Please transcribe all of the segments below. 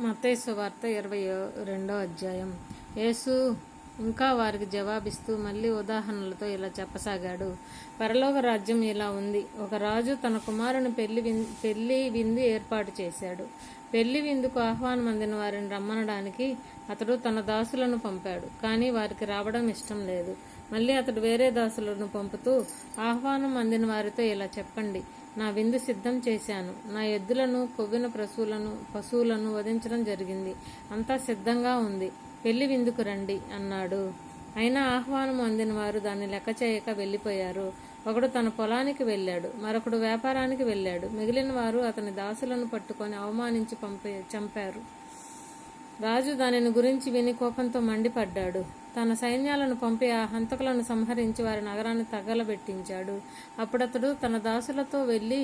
మత్తయి వార్త ఇరవై రెండో అధ్యాయం. యేసు ఇంకా వారికి జవాబిస్తూ మళ్ళీ ఉదాహరణలతో ఇలా చెప్పసాగాడు. పరలోక రాజ్యం ఇలా ఉంది. ఒక రాజు తన కుమారుని పెళ్ళి విన్ పెళ్ళి విందు ఏర్పాటు చేశాడు. పెళ్ళి విందుకు ఆహ్వానం అందిన వారిని రమ్మనడానికి అతడు తన దాసులను పంపాడు. కానీ వారికి రావడం ఇష్టం లేదు. మళ్ళీ అతడు వేరే దాసులను పంపుతూ ఆహ్వానం అందిన వారితో ఇలా చెప్పండి. నా విందు సిద్ధం చేశాను. నా ఎద్దులను కొవ్విన పశువులను పశువులను వధించడం జరిగింది. అంతా సిద్ధంగా ఉంది. పెళ్ళి విందుకు రండి అన్నాడు. అయినా ఆహ్వానం అందిన వారు దాన్ని లెక్క చేయక వెళ్ళిపోయారు. ఒకడు తన పొలానికి వెళ్ళాడు. మరొకడు వ్యాపారానికి వెళ్ళాడు. మిగిలిన వారు అతని దాసులను పట్టుకొని అవమానించి పంపే చంపారు. రాజు దానిని గురించి విని కోపంతో మండిపడ్డాడు. తన సైన్యాలను పంపి ఆ హంతకులను సంహరించి వారి నగరాన్ని తగలబెట్టించాడు. అప్పుడతడు తన దాసులతో వెళ్ళి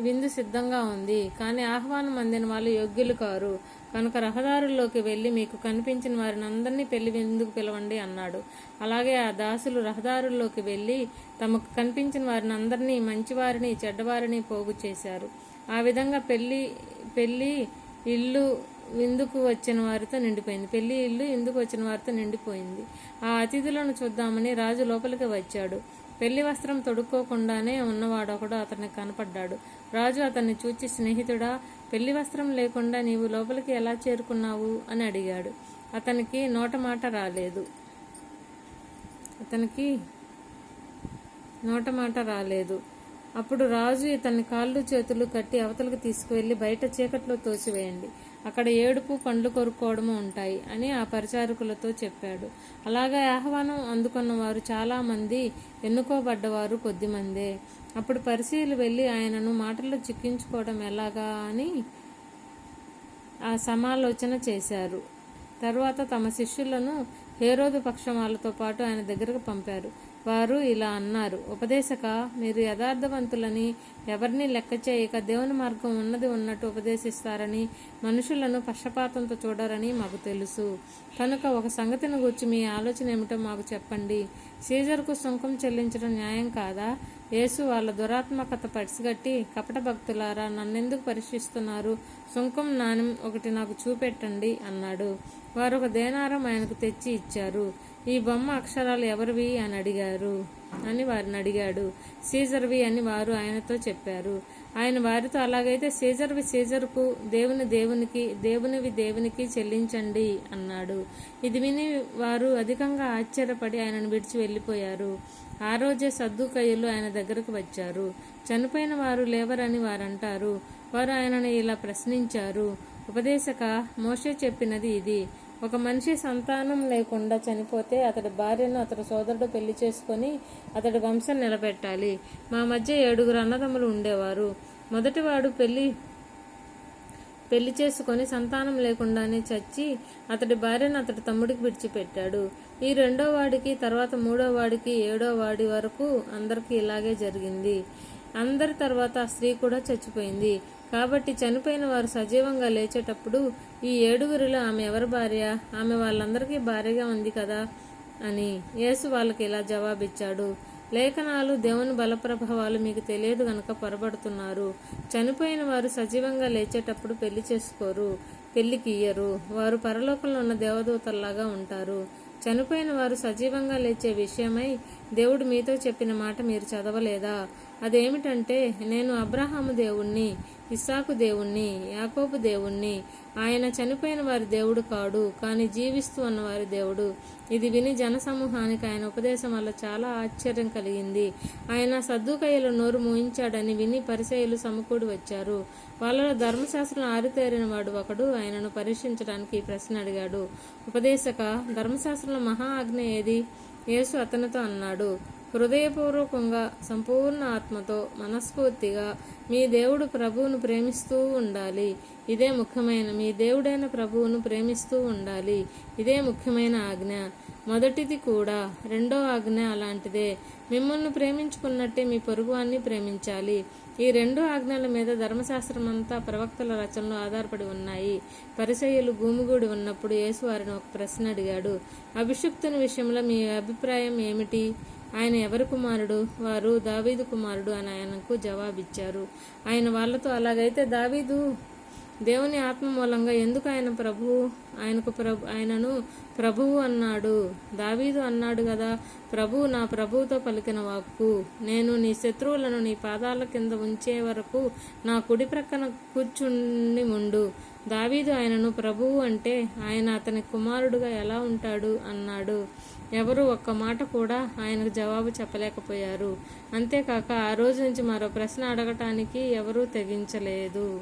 విందు సిద్ధంగా ఉంది. కానీ ఆహ్వానం అందిన వాళ్ళు యోగ్యులు కారు. కనుక రహదారుల్లోకి వెళ్ళి మీకు కనిపించిన వారిని అందరినీ పెళ్ళి విందుకు పిలవండి అన్నాడు. అలాగే ఆ దాసులు రహదారుల్లోకి వెళ్ళి తమకు కనిపించిన వారిని అందరినీ మంచివారిని చెడ్డవారిని పోగు చేశారు. ఆ విధంగా పెళ్ళి పెళ్ళి ఇల్లు విందుకు వచ్చిన వారితో నిండిపోయింది? పెళ్ళి ఇల్లు ఇందుకు వచ్చిన వారితో నిండిపోయింది? ఆ అతిథులను చూద్దామని రాజు లోపలికి వచ్చాడు. పెళ్ళి వస్త్రం తొడుక్కోకుండానే ఉన్నవాడొకడు అతనికి కనపడ్డాడు. రాజు అతన్ని చూచి స్నేహితుడా పెళ్ళి వస్త్రం లేకుండా నీవు లోపలికి ఎలా చేరుకున్నావు? అని అడిగాడు. అతనికి నోట మాట రాలేదు. అతనికి నోట మాట రాలేదు. అప్పుడు రాజు ఇతని కాళ్ళు చేతులు కట్టి అవతలకు తీసుకువెళ్ళి బయట చీకట్లో తోసివేయండి. అక్కడ ఏడుపు పండ్లు కొరుక్కోవడము ఉంటాయి అని ఆ పరిచారకులతో చెప్పాడు. అలాగే ఆహ్వానం అందుకున్న వారు చాలామంది ఎన్నుకోబడ్డవారు కొద్దిమందే అప్పుడు పరిశీలు వెళ్ళి ఆయనను మాటల్లో చిక్కించుకోవడం ఎలాగా అని ఆ సమాలోచన చేశారు. తరువాత తమ శిష్యులను హేరోదు పక్షం వాళ్ళతో పాటు ఆయన దగ్గరకు పంపారు. వారు ఇలా అన్నారు ఉపదేశక మీరు యథార్థవంతులని ఎవరిని లెక్క చేయక దేవుని మార్గం ఉన్నది ఉన్నట్టు ఉపదేశిస్తారని మనుషులను పక్షపాతంతో చూడరని మాకు తెలుసు. కనుక ఒక సంగతిని గురించి మీ ఆలోచన ఏమిటో మాకు చెప్పండి. సీజర్కు సుంకం చెల్లించడం న్యాయం కాదా? యేసు వాళ్ళ దురాత్మకత పడిసిగట్టి కపట భక్తులారా నన్నెందుకు పరీక్షిస్తున్నారు? సుంకం నాణ్యం ఒకటి నాకు చూపెట్టండి అన్నాడు. వారు ఒక దేనారం ఆయనకు తెచ్చి ఇచ్చారు. ఈ బొమ్మ అక్షరాలు ఎవరివి అని అడిగారు? అని వారిని అడిగాడు. సీజర్వి అని వారు ఆయనతో చెప్పారు. ఆయన వారితో అలాగైతే సీజర్వి సీజర్కు దేవుని దేవునికి దేవునివి దేవునికి చెల్లించండి అన్నాడు. ఇది విని వారు అధికంగా ఆశ్చర్యపడి ఆయనను విడిచి వెళ్ళిపోయారు. ఆ రోజే సద్దుకయ్యులు ఆయన దగ్గరకు వచ్చారు. చనిపోయిన వారు లేవరని వారంటారు. వారు ఆయనను ఇలా ప్రశ్నించారు. ఉపదేశక మోషే చెప్పినది ఇది. ఒక మనిషి సంతానం లేకుండా చనిపోతే అతడి భార్యను అతడి సోదరుడు పెళ్ళి చేసుకొని అతడి వంశం నిలబెట్టాలి. మా మధ్య ఏడుగురు అన్నదమ్ములు ఉండేవారు. మొదటివాడు పెళ్ళి పెళ్ళి చేసుకొని సంతానం లేకుండానే చచ్చి అతడి భార్యను అతడి తమ్ముడికి విడిచిపెట్టాడు. ఈ రెండో వాడికి తర్వాత మూడో వాడికి ఏడో వాడి వరకు అందరికీ ఇలాగే జరిగింది. అందరి తర్వాత ఆ స్త్రీ కూడా చచ్చిపోయింది. కాబట్టి చనిపోయిన వారు సజీవంగా లేచేటప్పుడు ఈ ఏడుగురిలో ఆమె ఎవరి భార్య? ఆమె వాళ్ళందరికీ భార్యగా ఉంది కదా? అని యేసు వాళ్ళకి ఇలా జవాబిచ్చాడు. లేఖనాలు దేవుని బలప్రభావాలు మీకు తెలియదు గనక పొరబడుతున్నారు. చనిపోయిన వారు సజీవంగా లేచేటప్పుడు పెళ్ళి చేసుకోరు పెళ్ళికి ఇయ్యరు వారు పరలోకంలో ఉన్న దేవదూతల్లాగా ఉంటారు. చనిపోయిన వారు సజీవంగా లేచే విషయమై దేవుడు మీతో చెప్పిన మాట మీరు చదవలేదా? అదేమిటంటే నేను అబ్రహాము దేవుణ్ణి ఇస్సాకు దేవుణ్ణి యాకోబు దేవుణ్ణి. ఆయన చనిపోయిన వారి దేవుడు కాడు కానీ జీవిస్తూ ఉన్న వారి దేవుడు. ఇది విని జనసమూహానికి ఆయన ఉపదేశం వల్ల చాలా ఆశ్చర్యం కలిగింది. ఆయన సద్దుకయ్యలు నోరు మూయించాడని విని పరిచయులు సమకూడి వచ్చారు. వాళ్ళలో ధర్మశాస్త్రం ఆరితేరిన వాడు ఒకడు ఆయనను పరీక్షించడానికి ప్రశ్న అడిగాడు. ఉపదేశక ధర్మశాస్త్రంలో మహా ఆజ్ఞ ఏది? యేసు అతనితో అన్నాడు. హృదయపూర్వకంగా సంపూర్ణ ఆత్మతో మనస్ఫూర్తిగా మీ దేవుడు ప్రభువును ప్రేమిస్తూ ఉండాలి. ఇదే ముఖ్యమైన మీ దేవుడైన ప్రభువును ప్రేమిస్తూ ఉండాలి. ఇదే ముఖ్యమైన ఆజ్ఞ. మొదటిది కూడా రెండో ఆజ్ఞ అలాంటిదే. మిమ్మల్ని ప్రేమించుకున్నట్టే మీ పొరుగువాన్ని ప్రేమించాలి. ఈ రెండు ఆజ్ఞల మీద ధర్మశాస్త్రం అంతా ప్రవక్తల రచనలు ఆధారపడి ఉన్నాయి. పరిసయ్యులు భూమిగూడి ఉన్నప్పుడు యేసు వారిని ఒక ప్రశ్న అడిగాడు. అభిషుక్తుని విషయంలో మీ అభిప్రాయం ఏమిటి? ఆయన ఎవరి కుమారుడు? వారు దావీదు కుమారుడు అని ఆయనకు జవాబిచ్చారు. ఆయన వాళ్ళతో అలాగైతే దావీదు దేవుని ఆత్మ మూలంగా ఎందుకు ఆయన ప్రభువు ఆయనకు ప్రభు ఆయనను ప్రభువు అన్నాడు? దావీదు అన్నాడు కదా ప్రభువు నా ప్రభువుతో పలికిన వాక్కు. నేను నీ శత్రువులను నీ పాదాల కింద ఉంచే వరకు నా కుడి ప్రక్కన కూర్చుండి ఉండు. దావీదు ఆయనను ప్రభువు అంటే ఆయన అతని కుమారుడుగా ఎలా ఉంటాడు? అన్నాడు. ఎవరు ఒక్క మాట కూడా ఆయనకు జవాబు చెప్పలేకపోయారు. అంతేకాక ఆ రోజు నుంచి మరో ప్రశ్న అడగటానికి ఎవరూ తెగించలేదు.